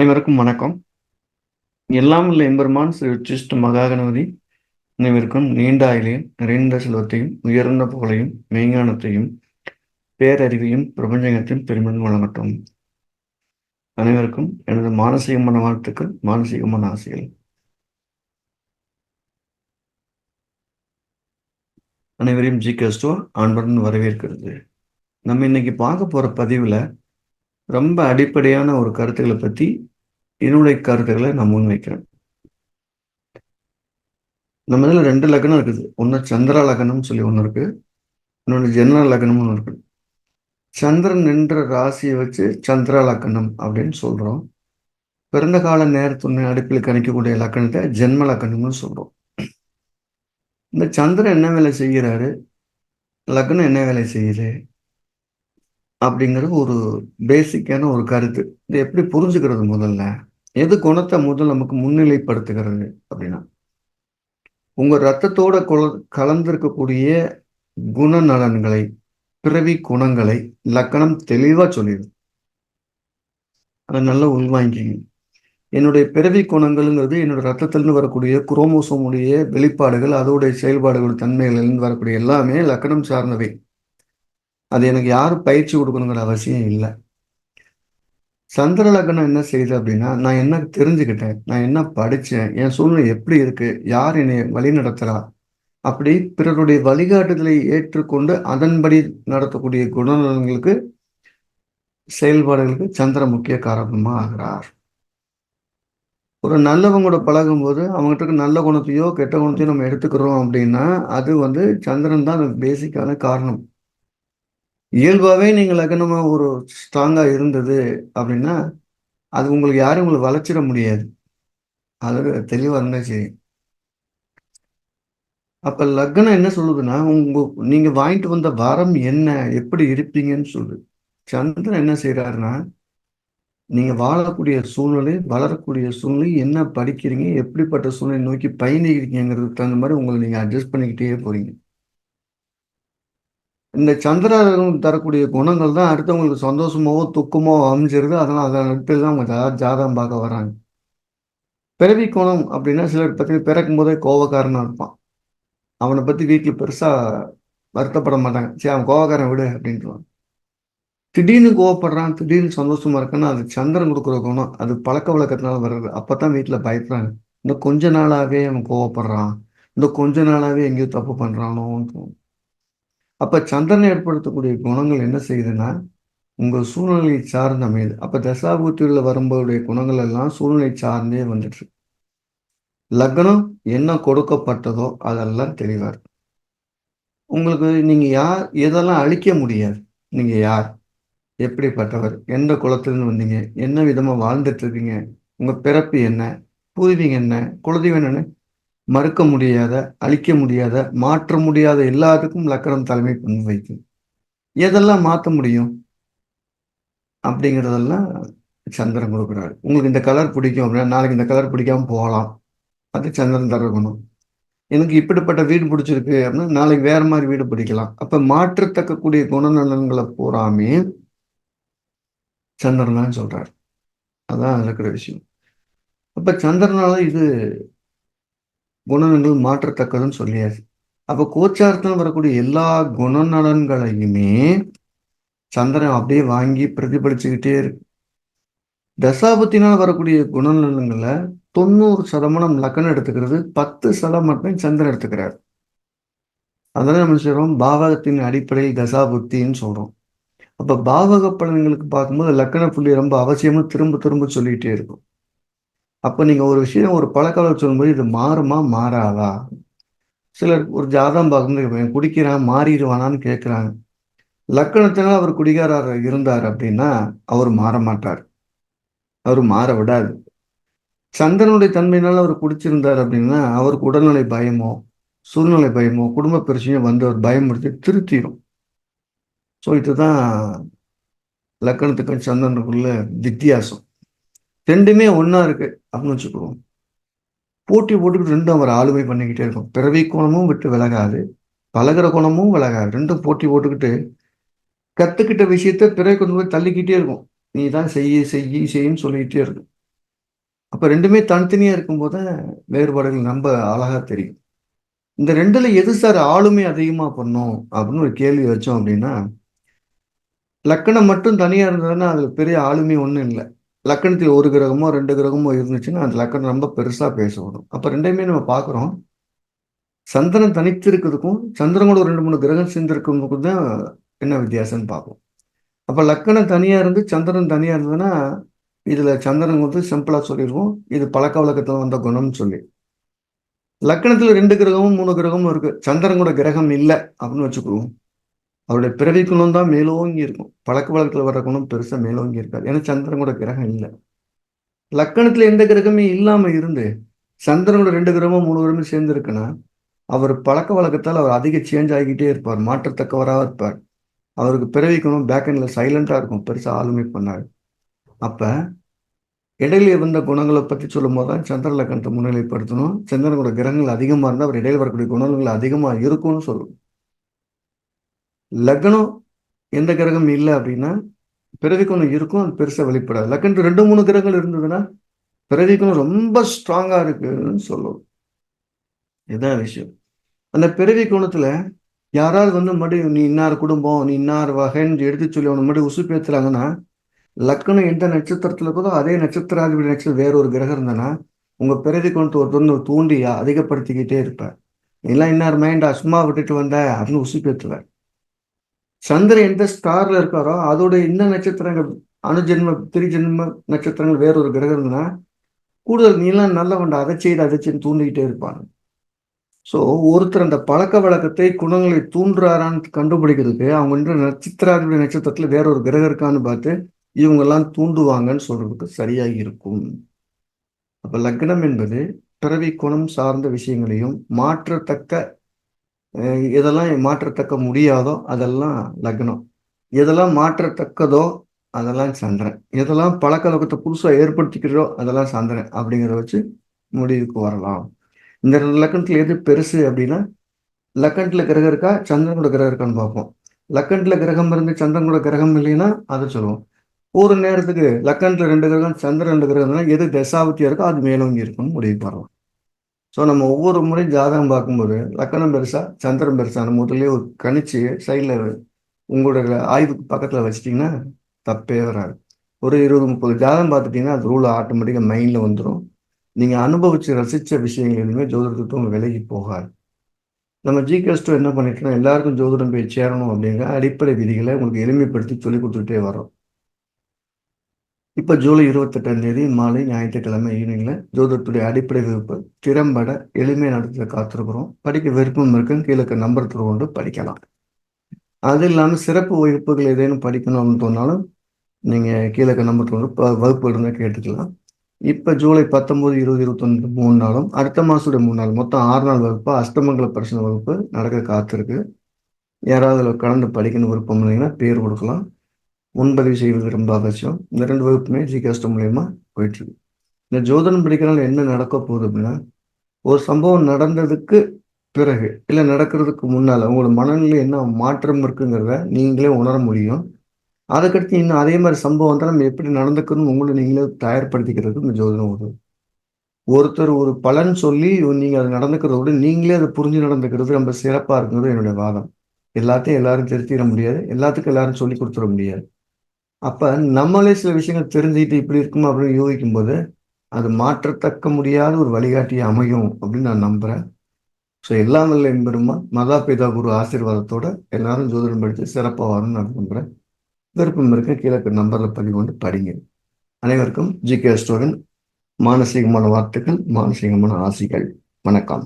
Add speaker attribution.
Speaker 1: அனைவருக்கும் வணக்கம். எல்லாம் உள்ள எம்பெருமான் ஸ்ரீ உச்சிஷ்ட மகாகணபதி அனைவருக்கும் நீண்ட ஆயிலையும் நிறைந்த செல்வத்தையும் உயர்ந்த புகழையும் மெய்ஞானத்தையும் பேரறிவையும் பிரபஞ்சகத்தையும் பெருமின் வழங்கட்டும். அனைவருக்கும் எனது மானசீகமான வாழ்த்துக்கள் மானசீகமான ஆசைகள் அனைவரையும் ஜி கே ஸ்டோர் அன்புடன் வரவேற்கிறது. நம்ம இன்னைக்கு பார்க்க போற பதிவுல ரொம்ப அடிப்படையான ஒரு கருத்துக்களை பத்தி என்னுடைய கருத்துக்களை நான் முன்வைக்கிறேன். நம்ம இதில் ரெண்டு லக்னம் இருக்குது. ஒன்று சந்திர லக்னம்னு சொல்லி ஒன்று இருக்கு. இன்னொன்று ஜென்ன லக்னம்னு ஒன்று இருக்கு. சந்திரன் நின்ற ராசியை வச்சு சந்திர லக்னம் அப்படின்னு சொல்றோம். பிறந்த கால நேரத்துணை அடிப்பில் கணிக்கக்கூடிய லக்கணத்தை ஜென்ம லக்கணம்னு சொல்றோம். இந்த சந்திரன் என்ன வேலை செய்கிறாரு? லக்னம் என்ன வேலை செய்யுது? அப்படிங்கிறது ஒரு பேசிக்கான ஒரு கருத்து. இது எப்படி புரிஞ்சுக்கிறது முதல்ல? எது குணத்தை முதல் நமக்கு முன்னிலைப்படுத்துகிறது அப்படின்னா உங்க ரத்தத்தோட கலந்திருக்கக்கூடிய குணநலன்களை பிறவி குணங்களை லக்கணம் தெளிவா சொல்லிடுது அதை நல்லா உள்வாங்கிங்க. என்னுடைய பிறவி குணங்கள்ங்கிறது என்னோட ரத்தத்திலிருந்து வரக்கூடிய குரோமோசோமுடைய வெளிப்பாடுகள் அதோடைய செயல்பாடுகள் தன்மைகளிலிருந்து வரக்கூடிய எல்லாமே லக்கணம் சார்ந்தவை. அது எனக்கு யாரும் பயிற்சி கொடுக்கணுங்கிற அவசியம் இல்லை. சந்திர லக்னம் என்ன செய்யுது அப்படின்னா நான் என்ன தெரிஞ்சுக்கிட்டேன் நான் என்ன படித்தேன் என் சூழ்நிலை எப்படி இருக்குது யார் என்னை வழி நடத்துகிறா அப்படி பிறருடைய வழிகாட்டுதலை ஏற்றுக்கொண்டு அதன்படி நடத்தக்கூடிய குணநலன்களுக்கு செயல்பாடுகளுக்கு சந்திர முக்கிய காரணமாக ஆகிறார். ஒரு நல்லவங்களோட கூட பழகும்போது அவங்ககிட்ட நல்ல குணத்தையோ கெட்ட குணத்தையோ நம்ம எடுத்துக்கிறோம் அப்படின்னா அது வந்து சந்திரன் தான் பேசிக்கான காரணம். இயல்பாகவே நீங்கள் லக்னமாக ஒரு ஸ்ட்ராங்காக இருந்தது அப்படின்னா அது உங்களுக்கு யாரும் உங்களை வளர்ச்சிட முடியாது. அது தெளிவாக இருந்தால் சரி. அப்போ லக்னம் என்ன சொல்லுதுன்னா உங்க நீங்கள் வாங்கிட்டு வந்த வரம் என்ன எப்படி இருப்பீங்கன்னு சொல்லுது. சந்திரன் என்ன செய்கிறாருன்னா நீங்கள் வாழக்கூடிய சூழ்நிலை வளரக்கூடிய சூழ்நிலை என்ன படிக்கிறீங்க எப்படிப்பட்ட சூழ்நிலை நோக்கி பயணிக்கிறீங்கிறதுக்கு தகுந்த மாதிரி உங்களை நீங்கள் அட்ஜஸ்ட் பண்ணிக்கிட்டே போகிறீங்க இந்த சந்திரன் தரக்கூடிய குணங்கள் தான் அடுத்தவங்களுக்கு சந்தோஷமாவோ துக்கமோ அமைஞ்சிருது. அதனால் அதை நட்பில் தான் அவங்க ஜாதகம் பார்க்க வராங்க பிறவி குணம் அப்படின்னா சிலர் பற்றி பிறக்கும் போதே கோவக்காரனாக இருப்பான். அவனை பற்றி வீட்டில் பெருசாக வருத்தப்பட மாட்டாங்க. சரி அவன் கோவக்காரன் விடு அப்படின்ட்டுவான் திடீர்னு கோவப்படுறான் திடீர்னு சந்தோஷமா இருக்குன்னா அது சந்திரன் கொடுக்குற குணம். அது பழக்க வழக்கத்தினால வர்றது. அப்பதான் வீட்டில் பயப்படுறாங்க. இன்னும் கொஞ்ச நாளாகவே அவன் கோவப்படுறான். இன்னும் கொஞ்ச நாளாகவே எங்கேயோ தப்பு பண்ணுறானோன்னு தோணும் அப்போ சந்திரனை ஏற்படுத்தக்கூடிய குணங்கள் என்ன செய்யுதுன்னா உங்கள் சூழ்நிலையை சார்ந்து அமையுது. அப்போ தசாபூர்த்தியில் வரும்போடைய குணங்கள் எல்லாம் சூழ்நிலை சார்ந்தே வந்துட்டு லக்னம் என்ன கொடுக்கப்பட்டதோ அதெல்லாம் தெளிவார் உங்களுக்கு நீங்கள் யார் எதெல்லாம் அழிக்க முடியாது? நீங்கள் யார்? எப்படிப்பட்டவர்? எந்த குளத்துலேருந்து வந்தீங்க? என்ன விதமாக வாழ்ந்துட்டு இருக்கீங்க? உங்கள் பிறப்பு என்ன? பூர்வீங்க என்ன? குலதெய்வம் என்னன்னு மறுக்க முடியாத அழிக்க முடியாத மாற்ற முடியாத எல்லாத்துக்கும் லக்கணம் தலைமை பங்கு வைக்கும் எதெல்லாம் மாற்ற முடியும்? அப்படிங்கிறதெல்லாம் சந்திரன் கொடுக்குறாரு. உங்களுக்கு இந்த கலர் பிடிக்கும் அப்படின்னா நாளைக்கு இந்த கலர் பிடிக்காம போகலாம். அது சந்திரன் தரக்கணும் எனக்கு இப்படிப்பட்ட வீடு பிடிச்சிருக்கு அப்படின்னா நாளைக்கு வேற மாதிரி வீடு பிடிக்கலாம். அப்போ மாற்றத்தக்கக்கூடிய குணநலன்களை பூராமே சந்திரன் தான் சொல்றாரு. அதான் இருக்கிற விஷயம். அப்போ சந்திரனால இது குணநலன்கள் மாற்றத்தக்கதுன்னு சொல்லியாச்சு. அப்ப கோச்சாரத்தில் வரக்கூடிய எல்லா குணநலன்களையுமே சந்திரன் அப்படியே வாங்கி பிரதிபலிச்சுக்கிட்டே இருக்கு. தசாபத்தினால் வரக்கூடிய குணநலன்களை தொண்ணூறு சதமானம் லக்கணம் எடுத்துக்கிறது பத்து சதம் மட்டுமே சந்திரன் எடுத்துக்கிறார். அதெல்லாம் நம்ம சொல்கிறோம் பாவகத்தின் அடிப்படையில் தசாபுத்தின்னு சொல்கிறோம் அப்போ பாவக பலன்களுக்கு பார்க்கும்போது லக்கண புள்ளி ரொம்ப அவசியம்னு திரும்ப திரும்ப சொல்லிகிட்டே இருக்கும். அப்போ நீங்கள் ஒரு விஷயம் ஒரு பழக்கவழக்கம் சொல்லும்போது இது மாறுமா மாறாதா? சிலர் ஒரு ஜாதகம் பார்க்கும்போது குடிக்கிறான் மாறிடுவானான்னு கேட்குறாங்க லக்கணத்தினால் அவர் குடிகாரர் இருந்தார் அப்படின்னா அவர் மாற மாட்டார். அவர் மாற விடாது. சந்திரனுடைய தன்மையினால் அவர் குடிச்சிருந்தார் அப்படின்னா அவருக்கு உடல்நிலை பயமோ சூழ்நிலை பயமோ குடும்ப பிரச்சனையோ வந்து அவர் பயமுறுத்தி திருத்திடும் ஸோ இதுதான் லக்கணத்துக்கும் சந்திரனுக்குள்ள வித்தியாசம். ரெண்டுமே ஒன்றா இருக்கு அப்படின்னு வச்சுக்குவோம் போட்டி போட்டுக்கிட்டு ரெண்டும் அவர் ஆளுமை பண்ணிக்கிட்டே இருக்கும். பிறவி கோணமும் விட்டு விலகாது பழகிற குணமும் விலகாது. ரெண்டும் போட்டி போட்டுக்கிட்டு கற்றுக்கிட்ட விஷயத்த பிறகு கொண்டு போய் தள்ளிக்கிட்டே இருக்கும். நீ தான் செய்ய செய்ய செய்யின்னு சொல்லிக்கிட்டே இருக்கும். அப்போ ரெண்டுமே தனித்தனியாக இருக்கும்போது வேறுபாடுகள் ரொம்ப அழகாக தெரியும். இந்த ரெண்டில் எது சார் ஆளுமை அதிகமாக பண்ணும் அப்படின்னு ஒரு கேள்வி வச்சோம் அப்படின்னா லக்கணம் மட்டும் தனியாக இருந்ததுன்னா அது பெரிய ஆளுமை ஒன்றும் இல்லை. லக்கணத்தில் ஒரு கிரகமோ ரெண்டு கிரகமோ இருந்துச்சுன்னா அந்த லக்கணம் ரொம்ப பெருசாக பேசப்படும் அப்போ ரெண்டையுமே நம்ம பார்க்குறோம். சந்திரன் தனித்து இருக்கிறதுக்கும் சந்திரனோட ரெண்டு மூணு கிரகம் சேர்ந்துருக்கிறதுக்கும் தான் என்ன வித்தியாசம்னு பார்ப்போம். அப்போ லக்கணம் தனியாக இருந்து சந்திரன் தனியாக இருந்ததுன்னா இதில் சந்திரன் வந்து சிம்பிளாக சொல்லிடுவோம் இது பழக்க வழக்கத்தில் வந்த குணம்னு சொல்லி. லக்கணத்தில் ரெண்டு கிரகமும் மூணு கிரகமும் இருக்குது சந்திரன் கூட கிரகம் இல்லை அப்படின்னு வச்சுக்கிடுவோம் அவருடைய பிறவி குணம் தான் மேலோங்கி இருக்கும். பழக்க வழக்கத்தில் வர்ற குணம் பெருசாக மேலோங்கி இருக்காது. ஏன்னா சந்திரன் கூட கிரகம் இல்லை. லக்கணத்தில் எந்த கிரகமே இல்லாமல் இருந்து சந்திரனோட ரெண்டு கிரகமும் மூணு கிரகமும் சேர்ந்து இருக்குன்னா அவர் பழக்க வழக்கத்தால் அவர் அதிக சேஞ்ச் ஆகிக்கிட்டே இருப்பார். மாற்றத்தக்கவராக இருப்பார். அவருக்கு பிறவி பேக் எண்டில் சைலண்டாக இருக்கும். பெருசாக ஆளுமை பண்ணார் அப்போ இடையில இருந்த குணங்களை பற்றி சொல்லும் போது தான் சந்திர லக்கணத்தை முன்னிலைப்படுத்தணும். சந்திரனோட கிரகங்கள் அதிகமாக இருந்தால் அவர் இடையில் வரக்கூடிய குணங்கள் அதிகமாக இருக்கும்னு சொல்லணும் லக்னம் எந்த கிரகம் இல்லை அப்படின்னா பிறவிக்குணம் இருக்கும் அது பெருசாக வெளிப்படாது. லக்கணத்து ரெண்டு மூணு கிரகங்கள் இருந்ததுன்னா பிறவிக்குணம் ரொம்ப ஸ்ட்ராங்காக இருக்குன்னு சொல்லுவோம். இதுதான் விஷயம். அந்த பிறவி குணத்தில் யாராவது வந்து மறுபடியும் நீ இன்னார் குடும்பம் நீ இன்னார் வகைன்னு எடுத்து சொல்லி அவனை மறுபடியும் உசு பேத்துறாங்கன்னா லக்கணம் எந்த நட்சத்திரத்தில் இருக்கோ அதே நட்சத்திராதிபதி நட்சத்திரம் வேற ஒரு கிரகம் இருந்தனா உங்கள் பிறவி குணத்தை ஒருத்தர் தூண்டியா அதிகப்படுத்திக்கிட்டே இருப்பேன் எல்லாம் இன்னார் மைண்டா சும்மா விட்டுட்டு வந்த அப்படின்னு உசு பேத்துவேன் சந்திரன் எந்த ஸ்டார்ல இருக்காரோ அதோட இந்த நட்சத்திரங்கள் அணுஜென்ம திரிஜென்ம நட்சத்திரங்கள் வேற ஒரு கிரகம் இருந்ததுன்னா கூடுதல் நீலாம் நல்லவன்டா அதை செய்து அதை செய்து தூண்டிக்கிட்டே இருப்பாங்க ஸோ ஒருத்தர் அந்த பழக்க வழக்கத்தை குணங்களை தூண்டுறாரான்னு கண்டுபிடிக்கிறதுக்கு அவங்க வந்து நட்சத்திராதிபதி நட்சத்திரத்தில் வேற ஒரு கிரகம் இருக்கான்னு பார்த்து இவங்கெல்லாம் தூண்டுவாங்கன்னு சொல்றதுக்கு சரியாக இருக்கும். அப்போ லக்னம் என்பது பிறவி குணம் சார்ந்த விஷயங்களையும் மாற்றத்தக்க எதெல்லாம் மாற்றத்தக்க முடியாதோ அதெல்லாம் லக்னம். எதெல்லாம் மாற்றத்தக்கதோ அதெல்லாம் சந்திரன். எதெல்லாம் பழக்க வழக்கத்தை புதுசாக ஏற்படுத்திக்கிறதோ அதெல்லாம் சந்திரன் அப்படிங்கிறத வச்சு முடிவுக்கு வரலாம். இந்த லக்கணத்தில் எது பெருசு அப்படின்னா லக்கணத்தில் கிரகம் இருக்கா சந்திரனோட கிரகம் இருக்கான்னு பார்ப்போம். லக்கணத்தில் கிரகம் இருந்து சந்திரனோட கிரகம் இல்லைன்னா அதை சொல்லுவோம். ஒரு நேரத்துக்கு லக்கணத்தில் ரெண்டு கிரகம் சந்திரன் ரெண்டு கிரகம் எது தசாபத்தியாக இருக்கோ அது மேலோங்கி இருக்கும்னு முடிவு வரலாம். ஸோ நம்ம ஒவ்வொரு முறையும் ஜாதகம் பார்க்கும்போது லக்கணம் பெருசா சந்திரன் பெருசான முதலே ஒரு கணிச்சு சைடில் உங்களோட ஆய்வுக்கு பக்கத்தில் வச்சிட்டிங்கன்னா தப்பே வராது. ஒரு இருபது முப்பது ஜாதகம் பார்த்துட்டிங்கன்னா அது ரூல் ஆட்டோமேட்டிக்காக மைண்டில் வந்துடும் நீங்கள் அனுபவிச்சு ரசித்த விஷயங்கள் எதுவுமே ஜோதிடத்துக்கு உங்க விலகி போகாது. நம்ம ஜிகேஸ்டோ என்ன பண்ணிட்டோம்னா எல்லாருக்கும் ஜோதிடம் போய் சேரணும் அப்படிங்கிற அடிப்படை விதிகளை உங்களுக்கு எளிமைப்படுத்தி சொல்லி கொடுத்துட்டே வரோம் இப்போ ஜூலை இருபத்தெட்டாம் தேதி மாலை ஞாயிற்றுக்கிழமை ஈவினிங்ல ஜோதிடத்துடைய அடிப்படை வகுப்பு திறம்பட எளிமை நடத்த காத்திருக்கிறோம். படிக்க விருப்பம் இருக்கும் கீழே நம்பர் கொண்டு படிக்கலாம். அது இல்லாமல் சிறப்பு வகுப்புகள் ஏதேனும் படிக்கணும்னு தோணாலும் நீங்கள் கீழே நம்பர் கொண்டு வகுப்பு இருந்தால் கேட்டுக்கலாம். இப்போ ஜூலை பத்தொம்போது இருபது இருபத்தொன்று மூணு நாளும் அடுத்த மாதத்துடைய மூணு நாள் மொத்தம் ஆறு நாள் வகுப்பு அஷ்டமங்கல பிரச்சனை வகுப்பு நடக்க காத்திருக்கு. யாராவது அதில் கலந்து படிக்கணும் விருப்பம் இருந்தீங்கன்னா பேர் கொடுக்கலாம். முன்பதிவு செய்வது ரொம்ப அவசியம். இந்த ரெண்டு வகுப்புமே ஜிகாஸ்ட் மூலயமா போயிட்டுருக்கு. இந்த ஜோதனம் படிக்கிறனால என்ன நடக்க போகுது அப்படின்னா ஒரு சம்பவம் நடந்ததுக்கு பிறகு இல்லை நடக்கிறதுக்கு முன்னால் உங்களோட மனநிலை என்ன மாற்றம் இருக்குங்கிறத நீங்களே உணர முடியும். அதுக்கடுத்து இன்னும் அதே மாதிரி சம்பவம் தான் நம்ம எப்படி நடந்துக்கணும் உங்களை நீங்களே தயார்படுத்திக்கிறதுக்கு இந்த ஜோதனம் உதவும். ஒருத்தர் ஒரு பலன் சொல்லி நீங்கள் அதை நடந்துக்கிறத விட நீங்களே அதை புரிஞ்சு நடந்துக்கிறது ரொம்ப சிறப்பாக இருக்குங்கிறது என்னுடைய வாதம். எல்லாத்தையும் எல்லாரும் திருத்திட முடியாது. எல்லாத்துக்கும் எல்லாரும் சொல்லி கொடுத்துட முடியாது. அப்போ நம்மளே சில விஷயங்கள் தெரிஞ்சுக்கிட்டு இப்படி இருக்குமா அப்படின்னு யோசிக்கும் போது அது மாற்றத்தக்க முடியாத ஒரு வழிகாட்டியை அமையும் அப்படின்னு நான் நம்புகிறேன் ஸோ எல்லாம் இல்லை என்பருமா மதா பிதா குரு ஆசீர்வாதத்தோட எல்லாரும் ஜோதிடம் படித்து சிறப்பாக வரும்னு நான் நம்புகிறேன் விருப்பம் இருக்க கீழே நம்பரில் பதிவு கொண்டு படிங்க. அனைவருக்கும் ஜி கே ஸ்டோரின் மானசீகமான வார்த்தைகள் மானசீகமான ஆசைகள். வணக்கம்.